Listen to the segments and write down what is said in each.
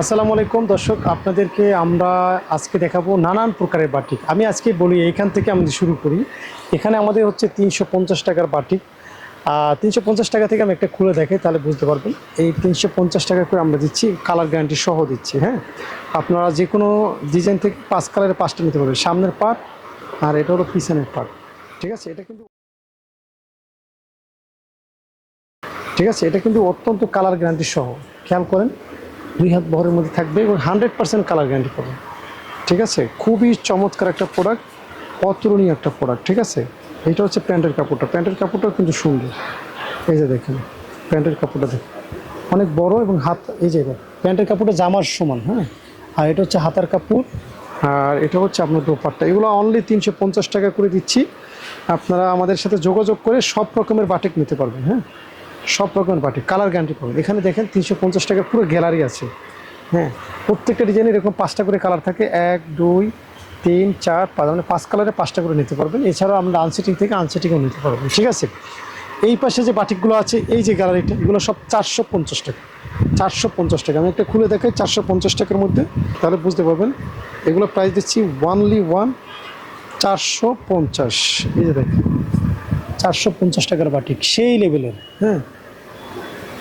আসসালামু আলাইকুম, দর্শক, আপনাদেরকে আমরা আজকে দেখাবো নানান প্রকারের বাটিক। আমি আজকে বলি এইখান থেকে আমি শুরু করি। এখানে আমাদের হচ্ছে তিনশো পঞ্চাশ টাকার বাটিক। তিনশো পঞ্চাশ টাকা থেকে আমি একটা খুলে দেখাই, তাহলে বুঝতে পারবেন। এই তিনশো পঞ্চাশ টাকা করে আমরা দিচ্ছি, কালার গ্যারান্টি সহ দিচ্ছি হ্যাঁ? আপনারা যে কোনো ডিজাইন থেকে পাঁচ কালারের পাঁচটা নিতে পারবেন। সামনের পার্ট আর এটা হলো পিছনের পার্ট ঠিক আছে? এটা কিন্তু ঠিক আছে, এটা কিন্তু অত্যন্ত কালার গ্যারান্টি সহ, খেয়াল করেন। দুই হাত বহরের মধ্যে থাকবে এবং হান্ড্রেড পার্সেন্ট কালার গ্যারান্টি পাবেন ঠিক আছে? খুবই চমৎকার একটা প্রোডাক্ট অতুলনীয় একটা প্রোডাক্ট ঠিক আছে? এটা হচ্ছে প্যান্টের কাপড়টা। প্যান্টের কাপড়টাও কিন্তু সুন্দর। এই যে দেখেন, প্যান্টের কাপড়টা দেখুন। অনেক বড় এবং হাত, এই যে প্যান্টের কাপড়টা জামার সমান হ্যাঁ? আর এটা হচ্ছে হাতার কাপড়। আর এটা হচ্ছে আপনার দোপাট্টা। এগুলো অনলি তিনশো পঞ্চাশ টাকা করে দিচ্ছি। আপনারা আমাদের সাথে যোগাযোগ করে সব রকমের বাটিক নিতে পারবেন হ্যাঁ? সব রকমের বাটিক কালার গ্যারান্টি পাবেন। এখানে দেখেন তিনশো পঞ্চাশ টাকা পুরো গ্যালারি আছে। হ্যাঁ প্রত্যেকটা ডিজাইনে এরকম পাঁচটা করে কালার থাকে। এক, দুই, তিন, চার, পাঁচ মানে পাঁচ কালারে পাঁচটা করে নিতে পারবেন। এছাড়াও আমরা আনসেটিং থেকে আনসেটিংও নিতে পারবেন ঠিক আছে? এই পাশে যে বাটিকগুলো আছে, এই যে গ্যালারিটা এগুলো সব চারশো পঞ্চাশ টাকা। চারশো পঞ্চাশ টাকা। আমি একটা খুলে দেখাই, চারশো পঞ্চাশ টাকার মধ্যে, তাহলে বুঝতে পারবেন, এগুলো প্রাইস দিচ্ছি ওয়ানলি ওয়ান চারশো পঞ্চাশ। এই যে দেখেন। চারশো পঞ্চাশ টাকার বাটিক সেই লেভেলের হ্যাঁ?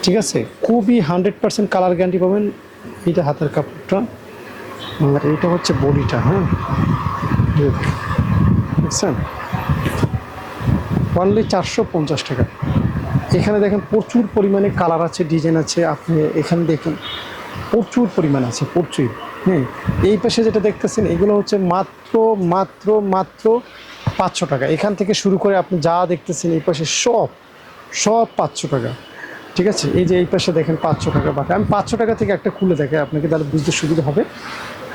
ঠিক আছে? খুবই হান্ড্রেড পার্সেন্ট কালার গ্যারান্টি পাবেন এটা হাতের কাপড়টা। আর এটা হচ্ছে বডিটা হ্যাঁ? দেখছেন? অনলি চারশো পঞ্চাশ টাকা। এখানে দেখেন প্রচুর পরিমাণে কালার আছে, ডিজাইন আছে, আপনি এখানে দেখুন প্রচুর পরিমাণ আছে, প্রচুর হ্যাঁ? এই পাশে যেটা দেখতেছেন, এগুলো হচ্ছে মাত্র মাত্র মাত্র পাঁচশো টাকা। এখান থেকে শুরু করে আপনি যা দেখতেছেন, এই পাশে সব সব পাঁচশো টাকা। ঠিক আছে? এই যে এই পাশে দেখেন পাঁচশো টাকা বাটা। আমি পাঁচশো টাকা থেকে একটা খুলে দেখে আপনাকে তাহলে বুঝতে সুবিধা হবে।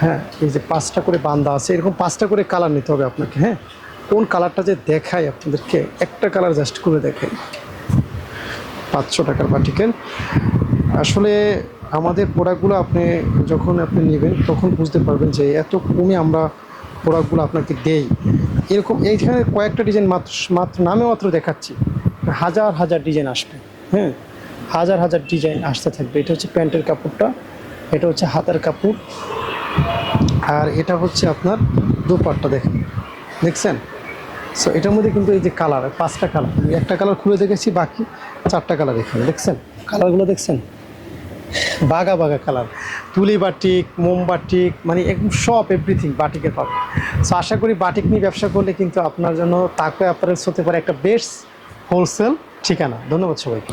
হ্যাঁ এই যে পাঁচটা করে বান্দা আছে, এরকম পাঁচটা করে কালার নিতে হবে আপনাকে হ্যাঁ? কোন কালারটা যে দেখায় আপনাদেরকে, একটা কালার জাস্ট করে দেখাই পাঁচশো টাকার বাটিকেন আসলে আমাদের প্রোডাক্টগুলো আপনি যখন আপনি নেবেন, তখন বুঝতে পারবেন যে এত কমে আমরা প্রোডাক্টগুলো আপনাকে দেই। এরকম এইখানে কয়েকটা ডিজাইন মাত্র মাত্র নামে মাত্র দেখাচ্ছি। হাজার হাজার ডিজাইন আসবে হ্যাঁ? হাজার হাজার ডিজাইন আসতে থাকবে। এটা হচ্ছে প্যান্টের কাপড়টা, এটা হচ্ছে হাতের কাপড়। আর এটা হচ্ছে আপনার দুপাট্টা দেখেন, দেখছেন? সো এটার মধ্যে কিন্তু এই যে কালার পাঁচটা কালার একটা কালার খুলে দেখেছি, বাকি চারটা কালার এখানে, দেখছেন? কালারগুলো দেখছেন? বাগা বাঘা কালার তুলি বাটিক, মোম বাটিক মানে একদম সব এভরিথিং বাটিকের পাবে সো আশা করি বাটিক নিয়ে ব্যবসা করলে কিন্তু আপনার জন্য তাকে অ্যাপারেলস হতে পারে একটা বেস্ট হোলসেল ঠিকানা। ধন্যবাদ সবাইকে।